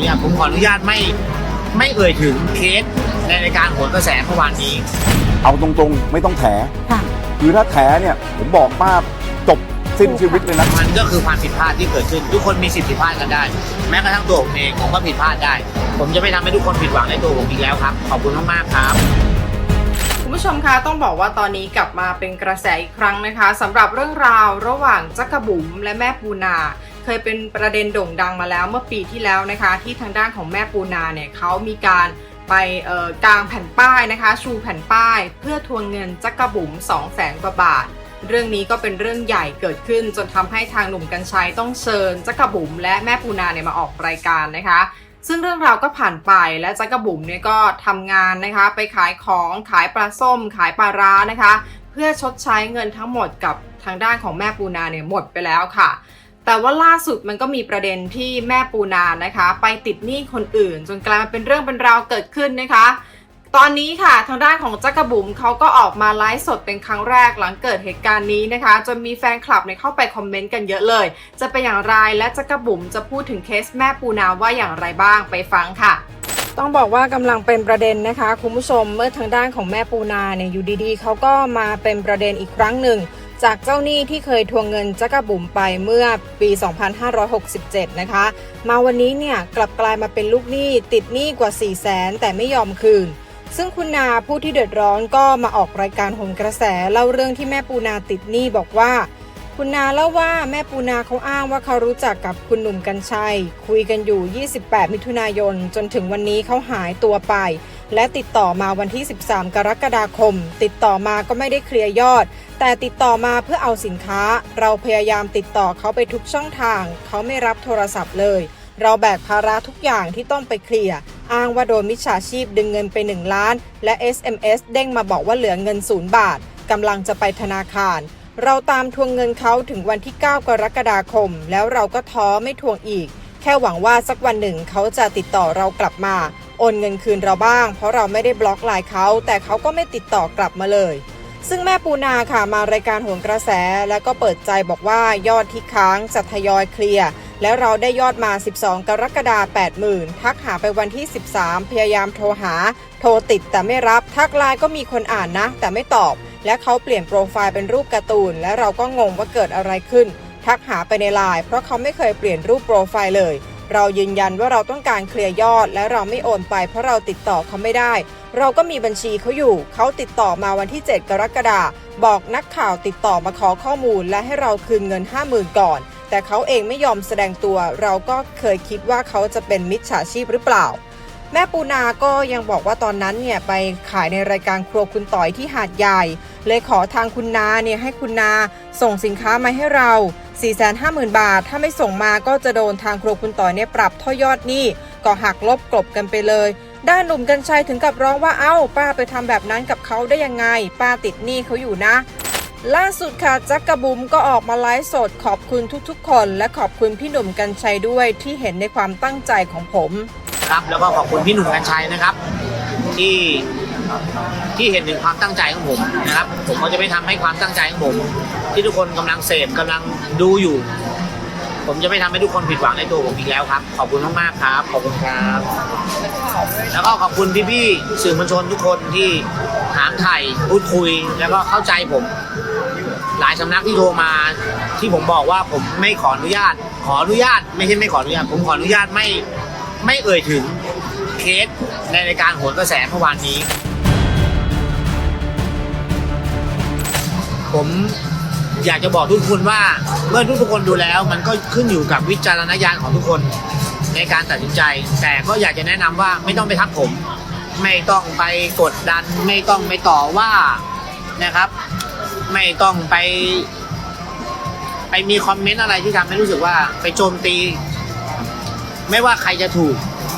เนี่ยผมขออนุญาตไม่ไม่เอ่ยถึงเคสในรายการโหนกระแสเมื่อวานนี้ เอาตรงๆ ไม่ต้องแถค่ะ คือถ้าแถเนี่ยผมบอกป้าจบสิ้นชีวิตเลยนะ มันก็คือความผิดพลาดที่เกิดขึ้น ทุกคนมีสิทธิ์ผิดพลาดกันได้ แม้กระทั่งตัวผมเองผมก็ผิดพลาดได้ ผมจะไม่ทำให้ทุกคนผิดหวังในตัวผมอีกแล้วครับ ขอบคุณมากๆครับ คุณผู้ชมคะต้องบอกว่าตอนนี้กลับมาเป็นกระแสอีกครั้งนะคะสำหรับเรื่องราวระหว่างจักรบุ๋มและแม่ปูนา เคยเป็นประเด็นโด่งดังมาแล้วเมื่อปีที่แล้วนะคะ ที่ทางด้านของแม่ปูนาเนี่ยเขามีการไปเอ่อกางแผ่นป้ายนะคะ ชูแผ่นป้าย เพื่อทวงเงินจักระบุ๋ม2 0 0แสนกว่าบาท เรื่องนี้ก็เป็นเรื่องใหญ่เกิดขึ้น จนทำให้ทางหนุ่มกัญชัยต้องเชิญจักระบุ๋มและแม่ปูนาเนี่ยมาออกรายการนะคะซึ่งเรื่องราวก็ผ่านไปและจักรบุ๋มเนี่ยก็ทำงานนะคะ ไปขายของขายปลาส้ม ขายปลาร้านะคะ เพื่อชดใช้เงินทั้งหมดกับทางด้านของแม่ปูนาเนี่ยหมดไปแล้วค่ะ แต่ว่าล่าสุดมันก็มีประเด็นที่แม่ปูนานะคะ ไปติดหนี้คนอื่น จนกลายมาเป็นเรื่องเป็นราวเกิดขึ้นนะคะ ตอนนี้ค่ะทางด้านของจักรบุ๋มเขาก็ออกมาไลฟ์สดเป็นครั้งแรกหลังเกิดเหตุการณ์นี้นะคะ จนมีแฟนคลับเนี่ยเข้าไปคอมเมนต์กันเยอะเลย จะเป็นอย่างไรและจักรบุ๋มจะพูดถึงเคสแม่ปูนาว่าอย่างไรบ้างไปฟังค่ะต้องบอกว่ากำลังเป็นประเด็นนะคะ คุณผู้ชมเมื่อทางด้านของแม่ปูนาเนี่ยอยู่ดีๆเขาก็มาเป็นประเด็นอีกครั้งหนึ่ง จากเจ้าหนี้ที่เคยทวงเงินจักรบุ๋มไปเมื่อปี 2567 นะคะ มาวันนี้เนี่ยกลับกลายมาเป็นลูกหนี้ติดหนี้กว่า 4 0 0แสนแต่ไม่ยอมคืน ซึ่งคุณนาผู้ที่เดือดร้อนก็มาออกรายการโหนกระแสเล่าเรื่องที่แม่ปูนาติดหนี้บอกว่า คุณนาเล่าว่าแม่ปูนาเขาอ้างว่าเขารู้จักกับคุณหนุ่มกัญชัย คุยกันอยู่ 28 มิถุนายน จนถึงวันนี้เขาหายตัวไป และติดต่อมาวันที่ 13 กรกฎาคม ติดต่อมาก็ไม่ได้เคลียร์ยอด แต่ติดต่อมาเพื่อเอาสินค้า เราพยายามติดต่อเขาไปทุกช่องทาง เขาไม่รับโทรศัพท์เลย เราแบกภาระทุกอย่างที่ต้องไปเคลียร์อ้างว่าโดนมิจฉาชีพดึงเงินไป 1 ล้าน และ SMS เด้งมาบอกว่าเหลือเงินศูนย์บาทกำลังจะไปธนาคาร เราตามทวงเงินเขาถึงวันที่ 9 กรกฎาคม แล้วเราก็ท้อไม่ทวงอีก แค่หวังว่าสักวันหนึ่งเขาจะติดต่อเรากลับมา โอนเงินคืนเราบ้าง เพราะเราไม่ได้บล็อกไลน์เขาแต่เขาก็ไม่ติดต่อกลับมาเลย ซึ่งแม่ปูนาค่ะมารายการโหนกระแส แล้วก็เปิดใจบอกว่ายอดที่ค้างจะทยอยเคลียร์แล้วเราได้ยอดมา 12 กรกฎาคม80,000 ทักหาไปวันที่ 13 พยายามโทรหา โทรติดแต่ไม่รับ ทักไลน์ก็มีคนอ่านนะ แต่ไม่ตอบ และเขาเปลี่ยนโปรไฟล์เป็นรูปการ์ตูน และเราก็งงว่าเกิดอะไรขึ้น ทักหาไปในไลน์เพราะเขาไม่เคยเปลี่ยนรูปโปรไฟล์เลย เรายืนยันว่าเราต้องการเคลียร์ยอด และเราไม่โอนไปเพราะเราติดต่อเขาไม่ได้ เราก็มีบัญชีเขาอยู่ เขาติดต่อมาวันที่ 7 กรกฎาคมบอกนักข่าวติดต่อมาขอข้อมูล และให้เราคืนเงิน 50,000 ก่อน แต่เขาเองไม่ยอมแสดงตัว เราก็เคยคิดว่าเขาจะเป็นมิจฉาชีพหรือเปล่าแม่ปูนาก็ยังบอกว่าตอนนั้นเนี่ยไปขายในรายการครัวคุณต่อยที่หาดใหญ่ เลยขอทางคุณนาเนี่ยให้คุณนาส่งสินค้ามาให้เรา 450,000 บาท ถ้าไม่ส่งมาก็จะโดนทางครัวคุณต่อยเนี่ยปรับท่อยอดหนี้ก็หักลบกลบกันไปเลย ด้านหนุ่มกัญชัยถึงกับร้องว่าเอ้า ป้าไปทำแบบนั้นกับเขาได้ยังไง ป้าติดหนี้เขาอยู่นะ ล่าสุดค่ะจักกระบุมก็ออกมาไลฟ์สดขอบคุณทุกๆ คน และขอบคุณพี่หนุ่มกัญชัยด้วยที่เห็นในความตั้งใจของผมครับแล้วก็ขอบคุณพี่หนุ่มกัญชัยนะครับ ที่ที่เห็นถึงความตั้งใจของผมนะครับ ผมก็จะไม่ทำให้ความตั้งใจของผม ที่ทุกคนกำลังเสพกำลังดูอยู่ ผมจะไม่ทำให้ทุกคนผิดหวังในตัวผมอีกแล้วครับ ขอบคุณมากๆครับ ขอบคุณครับ แล้วก็ขอบคุณพี่ๆสื่อมวลชนทุกคนที่ถามไถ่พูดคุยแล้วก็เข้าใจผม หลายสำนักที่โทรมาที่ผมบอกว่าผมไม่ขออนุญาต ขออนุญาตไม่ใช่ไม่ขออนุญาต ผมขออนุญาตไม่ไม่เอ่ยถึงเคสในรายการโหนกระแสเมื่อวานนี้ ผม อยากจะบอกทุกคนว่าเมื่อทุกๆคนดูแล้ว มันก็ขึ้นอยู่กับวิจารณญาณของทุกคนในการตัดสินใจ แต่ก็อยากจะแนะนำว่าไม่ต้องไปทักผม ไม่ต้องไปกดดัน ไม่ต้องไปต่อว่านะครับ ไม่ต้องไป ไปมีคอมเมนต์อะไรที่ทำให้รู้สึกว่าไปโจมตี ไม่ว่าใครจะถูก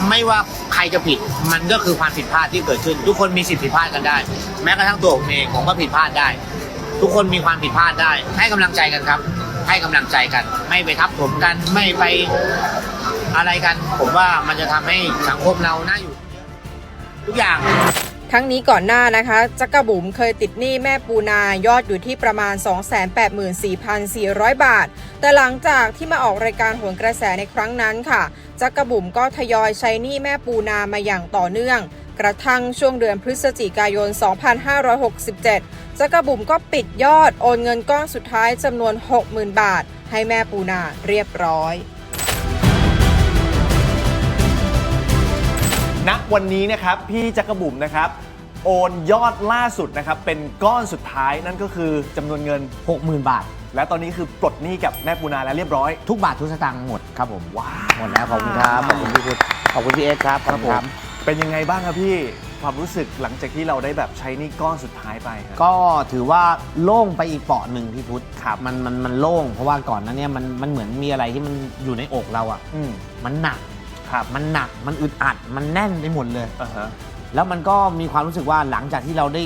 ไม่ว่าใครจะผิด มันก็คือความผิดพลาดที่เกิดขึ้น ทุกคนมีสิทธิผิดพลาดกันได้ แม้กระทั่งตัวผมเองผมก็ผิดพลาดได้ ทุกคนมีความผิดพลาดได้ ให้กำลังใจกันครับ ให้กำลังใจกัน ไม่ไปทับถมกันไม่ไปอะไรกัน ผมว่ามันจะทำให้สังคมเราน่าอยู่ ทุกอย่างทั้งนี้ก่อนหน้านะคะจักรบุ๋มเคยติดหนี้แม่ปูนายอดอยู่ที่ประมาณ 284,400 บาท แต่หลังจากที่มาออกรายการโหนกระแสในครั้งนั้นค่ะจักรบุ๋มก็ทยอยใช้หนี้แม่ปูนามาอย่างต่อเนื่อง กระทั่งช่วงเดือนพฤศจิกายน 2567 จักรบุ๋มก็ปิดยอดโอนเงินก้อนสุดท้ายจำนวน 60,000 บาท ให้แม่ปูนาเรียบร้อยณวันนี้นะครับพี่จักรบุ๋มนะครับโอนยอดล่าสุดนะครับเป็นก้อนสุดท้ายนั่นก็คือจำนวนเงิน 60,000 บาท และตอนนี้คือปลดหนี้กับแม่ปูนาแล้วเรียบร้อย ทุกบาททุกสตางค์หมดครับผมว้าว หมดแล้วขอบคุณครับ ขอบคุณพี่พุทธขอบคุณพี่เอ็กซ์ครับขอบคุณครับ เป็นยังไงบ้างครับพี่ความรู้สึกหลังจากที่เราได้แบบใช้หนี้ก้อนสุดท้ายไปครับ ก็ถือว่าโล่งไปอีกเปราะหนึ่งพี่พุทธครับมันมันมันโล่งเพราะว่าก่อนหนั้นเนี่ยมันมันเหมือนมีอะไรที่มันอยู่ในอกเราอะ อืมมันหนักครับมันหนักมันอึดอัดมันแน่นไปหมดเลย อ่าฮะแล้วมันก็มีความรู้สึกว่าหลังจากที่เราได้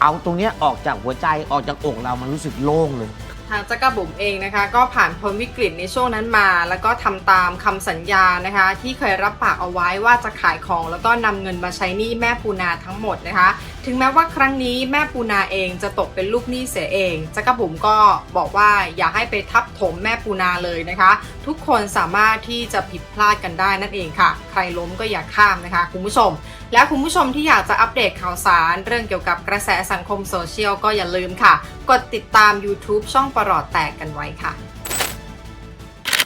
เอาตรงเนี้ยออกจากหัวใจออกจากอกเรามันรู้สึกโล่งเลยทางจักรบุ๋มเองนะคะ ก็ผ่านพ้นวิกฤตในช่วงนั้นมา แล้วก็ทำตามคำสัญญานะคะ ที่เคยรับปากเอาไว้ว่าจะขายของ แล้วก็นำเงินมาใช้หนี้แม่ปูนาทั้งหมดนะคะ ถึงแม้ว่าครั้งนี้แม่ปูนาเองจะตกเป็นลูกหนี้เสียเองจักรบุ๋มก็บอกว่าอย่าให้ไปทับถมแม่ปูนาเลยนะคะ ทุกคนสามารถที่จะผิดพลาดกันได้นั่นเองค่ะ ใครล้มก็อย่าข้ามนะคะคุณผู้ชม และคุณผู้ชมที่อยากจะอัปเดตข่าวสาร เรื่องเกี่ยวกับกระแสสังคมโซเชียลก็อย่าลืมค่ะ กดติดตาม YouTube ช่องประหลอดแตกกันไว้ค่ะ